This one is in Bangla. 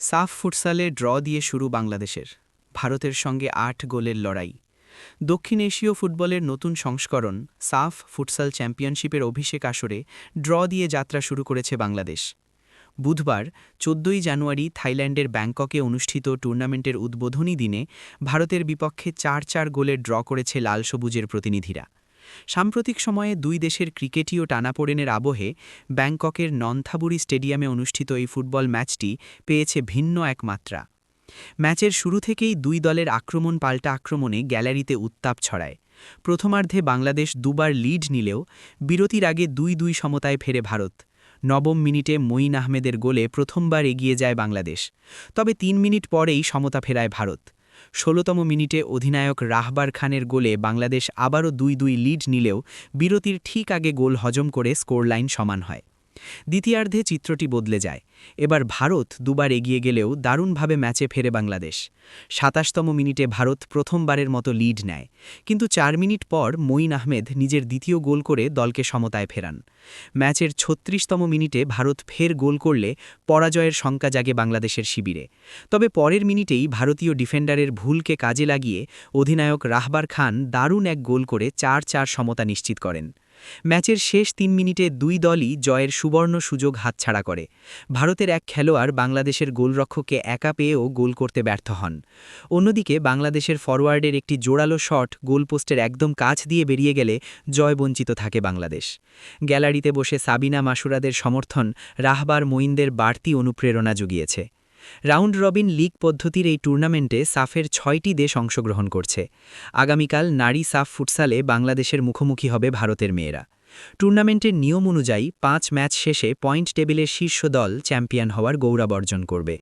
সাফ ফুটসালে ড্র দিয়ে শুরু বাংলাদেশের, ভারতের সঙ্গে আট গোলের লড়াই। দক্ষিণ এশীয় ফুটবলের নতুন সংস্করণ, সাফ ফুটসাল চ্যাম্পিয়নশিপের অভিষেক আসরে ড্র দিয়ে যাত্রা শুরু করেছে বাংলাদেশ। বুধবার, চোদ্দই জানুয়ারি থাইল্যান্ডের ব্যাংককে অনুষ্ঠিত টুর্নামেন্টের উদ্বোধনী দিনে ভারতের বিপক্ষে চার চার গোলের ড্র করেছে লাল সবুজের প্রতিনিধিরা। সাম্প্রতিক সময়ে দুই দেশের ক্রিকেটীয় টানাপোড়েনের আবহে ব্যাংককের নন্থাবুরি স্টেডিয়ামে অনুষ্ঠিত এই ফুটবল ম্যাচটি পেয়েছে ভিন্ন এক মাত্রা। ম্যাচের শুরু থেকেই দুই দলের আক্রমণ পাল্টা আক্রমণে গ্যালারিতে উত্তাপ ছড়ায়। প্রথমার্ধে বাংলাদেশ দুবার লিড নিলেও বিরতির আগে দুই দুই সমতায় ফেরে ভারত। নবম মিনিটে মঈন আহমেদের গোলে প্রথমবার এগিয়ে যায় বাংলাদেশ। তবে তিন মিনিট পরেই সমতা ফেরায় ভারত। ষোলোতম মিনিটে অধিনায়ক রাহবার খানের গোলে বাংলাদেশ আবারও দুই দুই লিড নিলেও বিরতির ঠিক আগে গোল হজম করে স্কোরলাইন সমান হয়। দ্বিতীয়ার্ধে চিত্রটি বদলে যায়। এবার ভারত দুবার এগিয়ে গেলেও দারুণভাবে ম্যাচে ফেরে বাংলাদেশ। সাতাশতম মিনিটে ভারত প্রথমবারের মতো লিড নেয়। কিন্তু চার মিনিট পর মঈন আহমেদ নিজের দ্বিতীয় গোল করে দলকে সমতায় ফেরান। ম্যাচের ছত্রিশতম মিনিটে ভারত ফের গোল করলে পরাজয়ের শঙ্কা জাগে বাংলাদেশের শিবিরে। তবে পরের মিনিটেই ভারতীয় ডিফেন্ডারের ভুলকে কাজে লাগিয়ে অধিনায়ক রাহবার খান দারুণ এক গোল করে চার চার সমতা নিশ্চিত করেন। ম্যাচের শেষ তিন মিনিটে দুই দলই জয়ের সুবর্ণ সুযোগ হাতছাড়া করে। ভারতের এক খেলোয়াড় বাংলাদেশের গোলরক্ষককে একা পেয়েও গোল করতে ব্যর্থ হন। অন্যদিকে বাংলাদেশের ফরওয়ার্ডের একটি জোরালো শট গোলপোস্টের একদম কাছ দিয়ে বেরিয়ে গেলে জয়বঞ্চিত থাকে বাংলাদেশ। গ্যালারিতে বসে সাবিনা মাসুরাদের সমর্থন রাহবার মঈনদের বাড়তি অনুপ্রেরণা জুগিয়েছে। রাউন্ড রবিন লিগ পদ্ধতির এই টুর্নামেন্টে সাফের ছয়টি দেশ অংশগ্রহণ করছে। আগামীকাল নারী সাফ ফুটসালে বাংলাদেশের মুখোমুখি হবে ভারতের মেয়েরা। টুর্নামেন্টের নিয়ম অনুযায়ী পাঁচ ম্যাচ শেষে পয়েন্ট টেবিলের শীর্ষ দল চ্যাম্পিয়ন হওয়ার গৌরব অর্জন করবে।